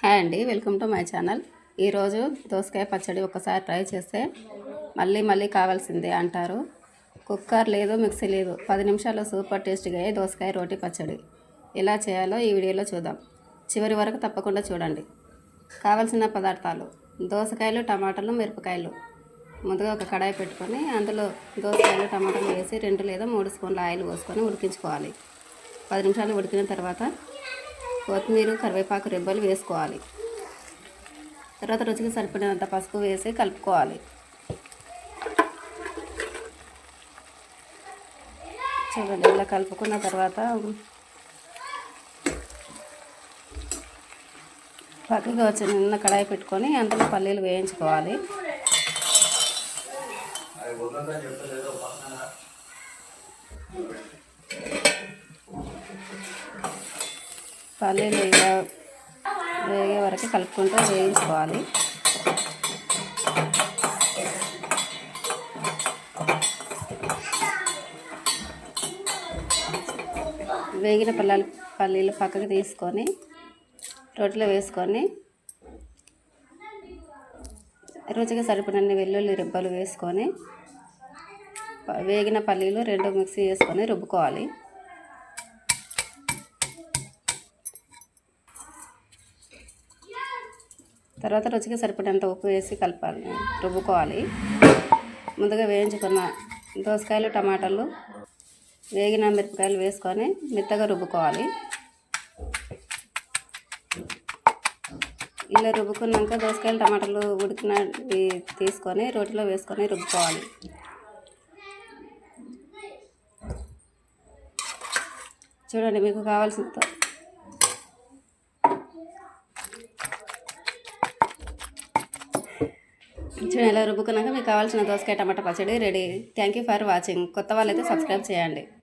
Hi అండి welcome to my channel. ఈరోజు దోసకాయ పచ్చడి ఒకసారి ట్రై చేస్తే మళ్ళీ మళ్ళీ కావాల్సిందే అంటారు. కుక్కర్ లేదు మిక్సీ లేదు. పది నిమిషాల్లో సూపర్ టేస్ట్గా అయ్యే దోసకాయ రోటి పచ్చడి ఎలా చేయాలో ఈ వీడియోలో చూద్దాం. చివరి వరకు తప్పకుండా చూడండి. కావలసిన పదార్థాలు దోసకాయలు టమాటాలు మిరపకాయలు. ముందుగా ఒక కడాయి పెట్టుకొని అందులో దోసకాయలు టమాటాలు వేసి రెండు లేదా మూడు స్పూన్ల ఆయిల్ పోసుకొని ఉడికించుకోవాలి. పది నిమిషాలు ఉడికిన తర్వాత కొత్తిమీర కరివేపాకు రెబ్బలు వేసుకోవాలి. తర్వాత రుచికి సరిపడినంత పసుపు వేసి కలుపుకోవాలి. చూడండి ఇలా కలుపుకున్న తర్వాత పక్కకి వచ్చి నిన్న కడాయి పెట్టుకొని అందులో పల్లీలు వేయించుకోవాలి. పల్లీలు ఇలా వేగే వరకు కలుపుకుంటూ వేయించుకోవాలి. వేగిన పల్లాలు పల్లీలు పక్కకు తీసుకొని రొట్టెలో వేసుకొని రుచిగా సరిపడినన్ని వెల్లుల్లి రెబ్బలు వేసుకొని వేగిన పల్లీలు రెండు మిక్సీ వేసుకొని రుబ్బుకోవాలి. తర్వాత రుచికి సరిపడేంత ఉప్పు వేసి కలపాలి రుబ్బుకోవాలి. ముందుగా వేయించుకున్న దోసకాయలు టమాటాలు వేగిన మిరపకాయలు వేసుకొని మెత్తగా రుబ్బుకోవాలి. ఇలా రుబ్బుకున్నాక దోసకాయలు టమాటాలు ఉడికిన తీసుకొని రోటిలో వేసుకొని రుబ్బుకోవాలి. చూడండి మీకు కావాల్సినంత చూడండి ఇలా రుబ్బుకున్నాక మీకు కావాల్సిన దోసకాయ టమాటా పచ్చడి ready. Thank you for watching కొత్త వాళ్ళైతే సబ్స్క్రైబ్ చేయండి.